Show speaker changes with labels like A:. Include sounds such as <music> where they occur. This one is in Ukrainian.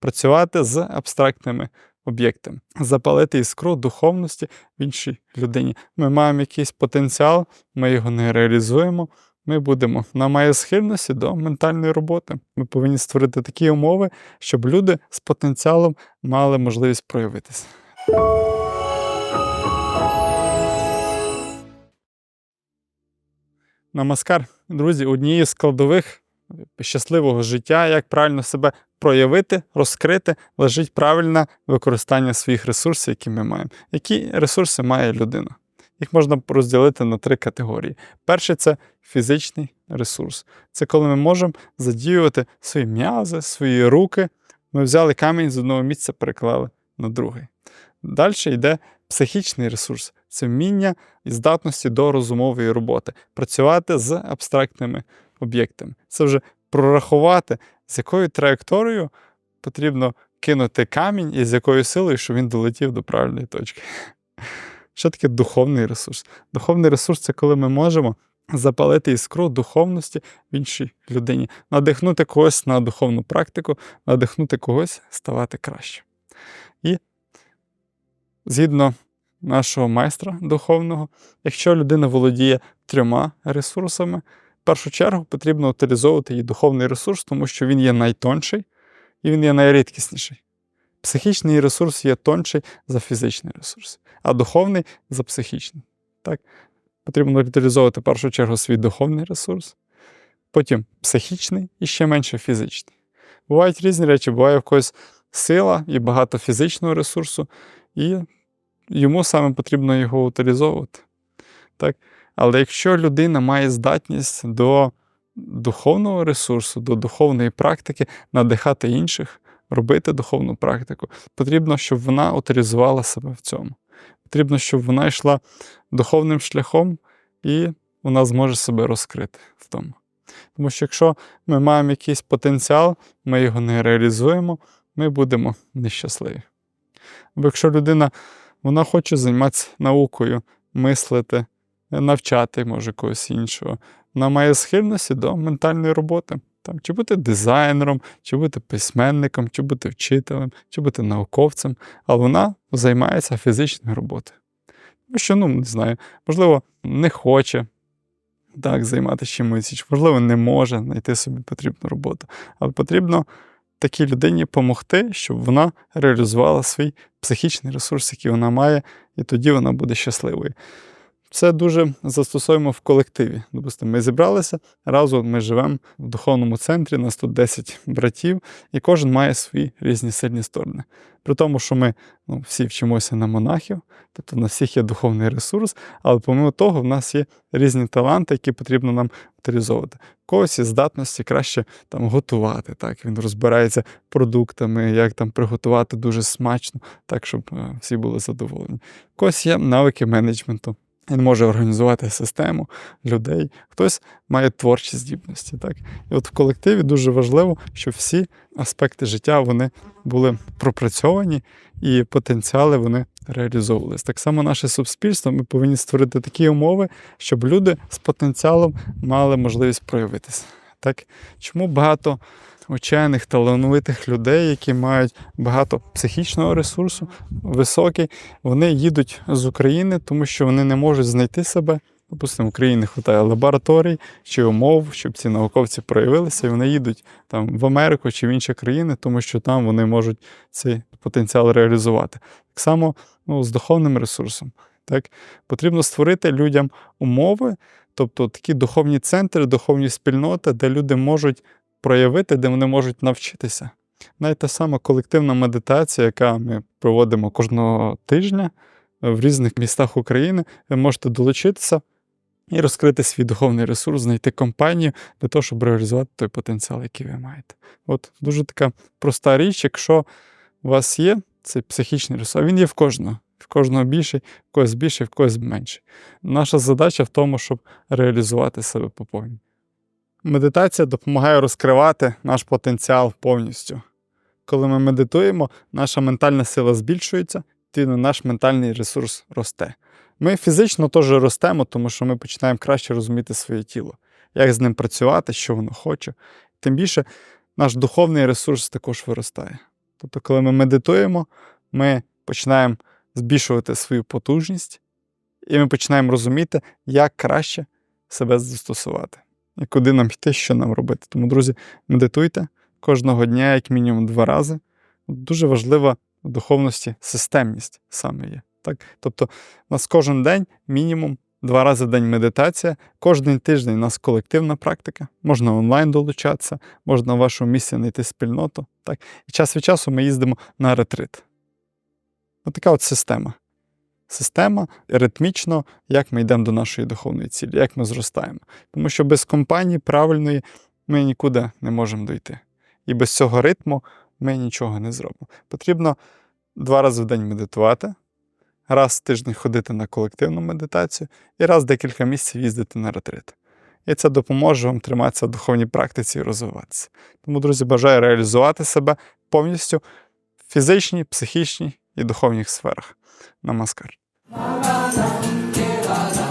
A: працювати з абстрактними об'єктами, запалити іскру духовності в іншій людині. Ми маємо якийсь потенціал, ми його не реалізуємо. Ми будемо на має схильності до ментальної роботи. Ми повинні створити такі умови, щоб люди з потенціалом мали можливість проявитися. Намаскар, друзі, однією з складових щасливого життя, як правильно себе проявити, розкрити, лежить правильне використання своїх ресурсів, які ми маємо. Які ресурси має людина? Їх можна розділити на три категорії. Перший це фізичний ресурс. Це коли ми можемо задіювати свої м'язи, свої руки. Ми взяли камінь з одного місця, переклали на другий. Далі йде психічний ресурс це вміння і здатності до розумової роботи, працювати з абстрактними об'єктами. Це вже прорахувати, з якою траєкторією потрібно кинути камінь і з якою силою, щоб він долетів до правильної точки. <laughs> Що таке духовний ресурс? Духовний ресурс це коли ми можемо запалити іскру духовності в іншій людині, надихнути когось на духовну практику, надихнути когось ставати краще. І згідно нашого майстра духовного, якщо людина володіє трьома ресурсами, в першу чергу потрібно утилізовувати її духовний ресурс, тому що він є найтонший і він є найрідкісніший. Психічний ресурс є тонший за фізичний ресурс, а духовний за психічний. Так? Потрібно утилізовувати в першу чергу свій духовний ресурс, потім психічний і ще менше фізичний. Бувають різні речі, буває в когось сила і багато фізичного ресурсу, і йому саме потрібно його утилізовувати. Так? Але якщо людина має здатність до духовного ресурсу, до духовної практики, надихати інших, робити духовну практику, потрібно, щоб вона утилізувала себе в цьому. Потрібно, щоб вона йшла духовним шляхом і вона зможе себе розкрити в тому. Тому що якщо ми маємо якийсь потенціал, ми його не реалізуємо, ми будемо нещасливі. Бо якщо людина вона хоче займатися наукою, мислити, навчати може когось іншого, вона має схильності до ментальної роботи. Там, Чи бути дизайнером, чи бути письменником, чи бути вчителем, чи бути науковцем, але вона займається фізичною роботою. Тому що, ну, не знаю, можливо, не хоче так займатися чимось, можливо, не може знайти собі потрібну роботу. Але потрібно такій людині допомогти, щоб вона реалізувала свій психічний ресурс, який вона має, і тоді вона буде щасливою. Це дуже застосуємо в колективі. Допустимо, ми зібралися, разом ми живемо в духовному центрі, нас тут 10 братів, і кожен має свої різні сильні сторони. При тому, що ми ну, всі вчимося на монахів, тобто на всіх є духовний ресурс, але помимо того, в нас є різні таланти, які потрібно нам утилізовувати. Когось є здатності краще там готувати. Так, Він розбирається продуктами, як там приготувати дуже смачно, так, щоб е, всі були задоволені. Когось є навики менеджменту. Він може організувати систему людей, хтось має творчі здібності. Так? І от в колективі дуже важливо, щоб всі аспекти життя вони були пропрацьовані і потенціали вони реалізовувалися. Так само наше суспільство ми повинні створити такі умови, щоб люди з потенціалом мали можливість проявитися. Так? Чому багато учених, талановитих людей, які мають багато психічного ресурсу, високий, вони їдуть з України, тому що вони не можуть знайти себе. Допустимо, в Україні не вистачає лабораторій чи умов, щоб ці науковці проявилися, і вони їдуть там в Америку чи в інші країни, тому що там вони можуть цей потенціал реалізувати. Так само ну, з духовним ресурсом. Так? Потрібно створити людям умови, тобто такі духовні центри, духовні спільноти, де люди можуть проявити, де вони можуть навчитися. Навіть та сама колективна медитація, яка ми проводимо кожного тижня в різних містах України, ви можете долучитися і розкрити свій духовний ресурс, знайти компанію для того, щоб реалізувати той потенціал, який ви маєте. От дуже така проста річ, якщо у вас є цей психічний ресурс, а він є в кожного. В кожного більший, в когось більший, в когось менший. Наша задача в тому, щоб реалізувати себе по. Медитація допомагає розкривати наш потенціал повністю. Коли ми медитуємо, наша ментальна сила збільшується, і наш ментальний ресурс росте. Ми фізично теж ростемо, тому що ми починаємо краще розуміти своє тіло, як з ним працювати, що воно хоче. Тим більше наш духовний ресурс також виростає. Тобто, коли ми медитуємо, ми починаємо збільшувати свою потужність, і ми починаємо розуміти, як краще себе застосувати куди нам йти, що нам робити. Тому, друзі, медитуйте кожного дня, як мінімум два рази. Дуже важлива в духовності системність саме є. Так? Тобто, у нас кожен день мінімум два рази в день медитація, кожен тиждень у нас колективна практика, можна онлайн долучатися, можна в вашому місці знайти спільноту. Так? І час від часу ми їздимо на ретрит. Ось така от система. Система ритмічно, як ми йдемо до нашої духовної цілі, як ми зростаємо. Тому що без компанії правильної ми нікуди не можемо дойти. І без цього ритму ми нічого не зробимо. Потрібно два рази в день медитувати, раз в тиждень ходити на колективну медитацію і раз декілька місяців їздити на ретрит. І це допоможе вам триматися в духовній практиці і розвиватися. Тому, друзі, бажаю реалізувати себе повністю в фізичній, психічній і духовній сферах. Намаскар. 마가 남게 받아.